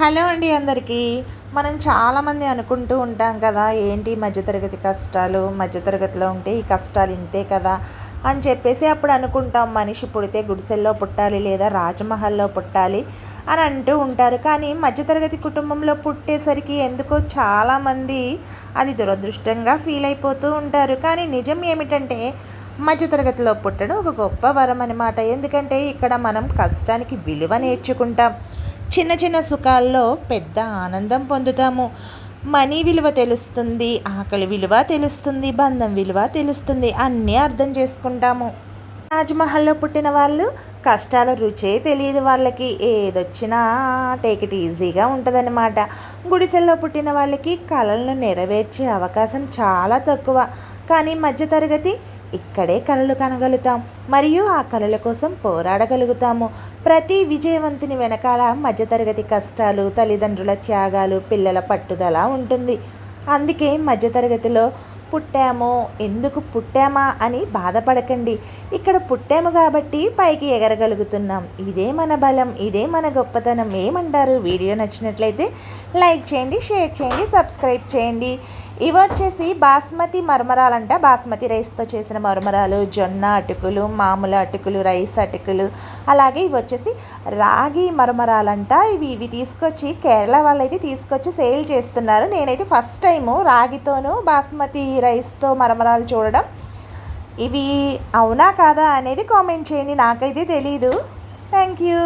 Hello అండి అందరికీ. మనం చాలామంది అనుకుంటూ ఉంటాం కదా ఏంటి మధ్యతరగతి కష్టాలు? మధ్యతరగతిలో ఉంటే ఈ కష్టాలు ఇంతే కదా? అని చెప్పేసి అప్పుడు అనుకుంటాం మనిషి పుడితే గుడిసెల్లో పుట్టాలి లేదా రాజమహల్లో పుట్టాలి అని అంటూ ఉంటారు. కానీ మధ్యతరగతి కుటుంబంలో పుట్టేసరికి ఎందుకో చాలామంది అది దురదృష్టంగా ఫీల్ అయిపోతూ ఉంటారు. కానీ నిజం ఏమిటంటే మధ్యతరగతిలో పుట్టడం ఒక గొప్ప వరం అనమాట ఎందుకంటే ఇక్కడ మనం కష్టానికి విలువ నేర్చుకుంటాం. చిన్న చిన్న సుఖాల్లో పెద్ద ఆనందం పొందుతాము. మనీ విలువ తెలుస్తుంది ఆకలి విలువ తెలుస్తుంది బంధం విలువ తెలుస్తుంది అన్నీ అర్థం చేసుకుంటాము. తాజ్మహల్లో పుట్టిన వాళ్ళు కష్టాల రుచే తెలియదు వాళ్ళకి. ఏదొచ్చినా టేక్ ఇట్ ఈజీగా ఉంటుందన్నమాట. గుడిసెల్లో పుట్టిన వాళ్ళకి కళలను నెరవేర్చే అవకాశం చాలా తక్కువ. కానీ మధ్యతరగతి ఇక్కడే కళలు కనగలుగుతాం. మరియు ఆ కళల కోసం పోరాడగలుగుతాము. ప్రతి విజయవంతుని వెనకాల మధ్యతరగతి కష్టాలు తల్లిదండ్రుల త్యాగాలు పిల్లల పట్టుదల ఉంటుంది. అందుకే మధ్యతరగతిలో పుట్టామో ఎందుకు పుట్టామా అని బాధపడకండి. ఇక్కడ పుట్టాము కాబట్టి పైకి ఎగరగలుగుతున్నాం. ఇదే మన బలం ఇదే మన గొప్పతనం ఏమంటారు? వీడియో నచ్చినట్లయితే లైక్ చేయండి షేర్ చేయండి సబ్స్క్రైబ్ చేయండి. ఇవి వచ్చేసి బాస్మతి మరమరాలంట. బాస్మతి రైస్తో చేసిన మరమరాలు జొన్న అటుకులు మామూలు అటుకులు రైస్ అటుకులు. అలాగే ఇవి వచ్చేసి రాగి మరమరాలంట. ఇవి ఇవి తీసుకొచ్చి కేరళ వాళ్ళైతే తీసుకొచ్చి సేల్ చేస్తున్నారు. నేనైతే ఫస్ట్ టైము రాగితోనూ బాస్మతి రైస్తో మరమరాలు చూడడం. ఇవి అవునా కాదా అనేది కామెంట్ చేయండి. నాకైతే తెలీదు. Thank you